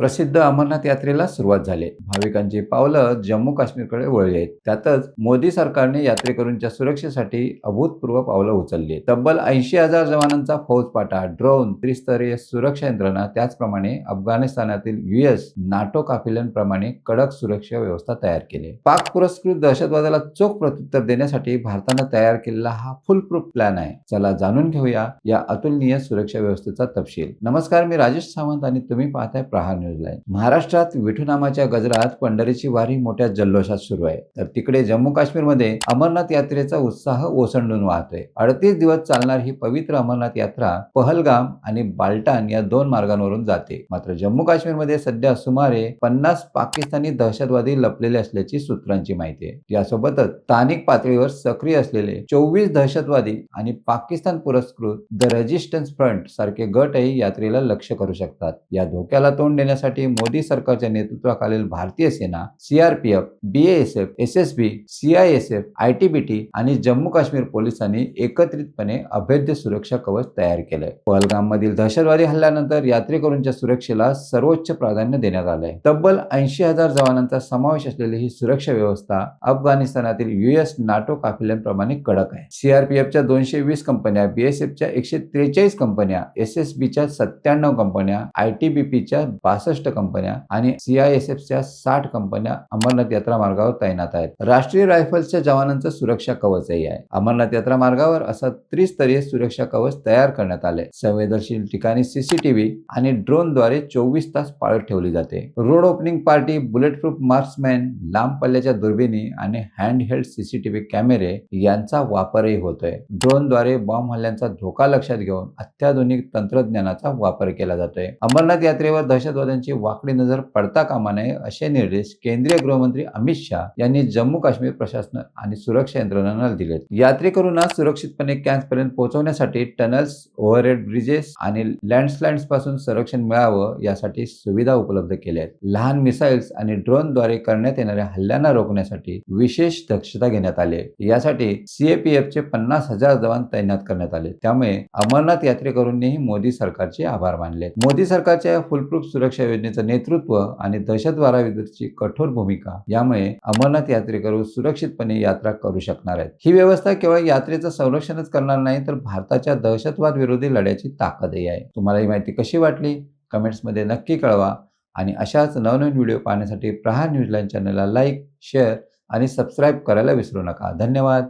प्रसिद्ध अमरनाथ यात्रेला सुरुवात झाली. भाविकांची पावलं जम्मू काश्मीरकडे वळली आहेत. त्यातच मोदी सरकारने यात्रेकरूंच्या सुरक्षेसाठी अभूतपूर्व पावलं उचलली तब्बल ऐंशी हजार जवानांचा फौजपाटा ड्रोन त्रिस्तरीय सुरक्षा यंत्रणा त्याचप्रमाणे अफगाणिस्तानातील युएस नाटो काफिल्यांप्रमाणे कडक सुरक्षा व्यवस्था तयार केली पाक पुरस्कृत दहशतवादाला चोख प्रत्युत्तर देण्यासाठी भारतानं तयार केलेला हा फुल प्रूफ प्लॅन आहे. चला जाणून घेऊया या अतुलनीय सुरक्षा व्यवस्थेचा तपशील. नमस्कार मी राजेश सावंत आणि तुम्ही पाहताय प्रहार न्यूज. आहे महाराष्ट्रात विठुनामाच्या गजरात पंढरीची वारी मोठ्या जल्लोषात सुरू आहे. तर तिकडे जम्मू काश्मीरमध्ये अमरनाथ यात्रेचा उत्साह ओसंडून वाहतोय. अडतीस दिवस चालणार ही पवित्र अमरनाथ यात्रा पहलगाम आणि बाल्टान या दोन मार्गांवरून जाते. मात्र जम्मू काश्मीरमध्ये सध्या सुमारे पन्नास पाकिस्तानी दहशतवादी लपलेले असल्याची सूत्रांची माहिती आहे. यासोबतच स्थानिक पातळीवर सक्रिय असलेले चोवीस दहशतवादी आणि पाकिस्तान पुरस्कृत द रेजिस्टन्स फ्रंट सारखे गटही यात्रेला लक्ष करू शकतात. या धोक्याला तोंड करण्यासाठी मोदी सरकारच्या नेतृत्वाखालील भारतीय सेना CRPF BSF S S B CISF ITBT आणि जम्मू काश्मीर पोलिसांनी एकत्रितपणे अभेद्य सुरक्षा कवच तयार केलंय. पहलगाम मधील दहशतवादी हल्ल्यानंतर यात्रेकरूंच्या सुरक्षेला सर्वोच्च प्राधान्य देण्यात आलंय. तब्बल ऐंशी हजार जवानांचा समावेश असलेली ही सुरक्षा व्यवस्था अफगाणिस्तानातील युएस नाटो काफिल्यांप्रमाणे कडक आहे. सीआरपीएफच्या दोनशे वीस कंपन्या बीएसएफच्या एकशे त्रेचाळीस कंपन्या एस एस बीच्या सत्त्याण्णव कंपन्या आयटीबीपीच्या बासष्ट कंपन्या आणि सीआयएसएफच्या साठ कंपन्या अमरनाथ यात्रा मार्गावर तैनात आहेत. राष्ट्रीय रायफल्सच्या जवानांचं सुरक्षा कवचही आहे. अमरनाथ यात्रा मार्गावर असा त्रिस्तरीय सुरक्षा कवच तयार करण्यात आले. संवेदनशील ठिकाणी सीसीटीव्ही आणि ड्रोनद्वारे चोवीस तास पाळत ठेवली जाते. Road opening party bullet proof marksman लांब पल्ल्याच्या दुर्बिणी आणि हँडहेल्ड सीसीटीव्ही कॅमेरे यांचा वापरही होतोय. ड्रोनद्वारे बॉम्ब हल्ल्यांचा धोका लक्षात घेऊन अत्याधुनिक तंत्रज्ञानाचा वापर केला जातोय. अमरनाथ यात्रेवर दहशतवाद्यांची वाकडी नजर पडता कामा नये असे निर्देश केंद्रीय गृहमंत्री अमित शहा यांनी जम्मू काश्मीर प्रशासन आणि सुरक्षा यंत्रणांना दिलेत यात्रेकरूंना सुरक्षितपणे कॅम्पपर्यंत पोहोचवण्यासाठी टनल्स ओव्हरहेड ब्रिजेस आणि लँडस्लाइड्सपासून संरक्षण मिळावं यासाठी सुविधा उपलब्ध केल्या आहेत. लहान मिसाईल्स आणि ड्रोनद्वारे करण्यात येणाऱ्या हल्ल्यांना रोखण्यासाठी विशेष दक्षता घेण्यात आली आहे. यासाठी सीएपीएफचे पन्नास हजार जवान तैनात करण्यात आले त्यामुळे अमरनाथ यात्रेकरूंनीही मोदी सरकारचे आभार मानले मोदी सरकारच्या फुलप्रूफ सुरक्षा योजनेचं नेतृत्व आणि दहशतवादाविरुद्धची कठोर भूमिका यामुळे अमरनाथ यात्रेकरू सुरक्षितपणे यात्रा करू शकणार आहेत. ही व्यवस्था केवळ यात्रेचं संरक्षणच करणार नाही तर भारताच्या दहशतवाद विरोधी लढ्याची ताकदही आहे. तुम्हाला ही माहिती कशी वाटली? कमेंट्समध्ये नक्की कळवा आणि अशाच नवनवीन व्हिडिओ पाहण्यासाठी प्रहार न्यूजलँड चॅनलला लाईक शेअर आणि सबस्क्राईब करायला विसरू नका. धन्यवाद.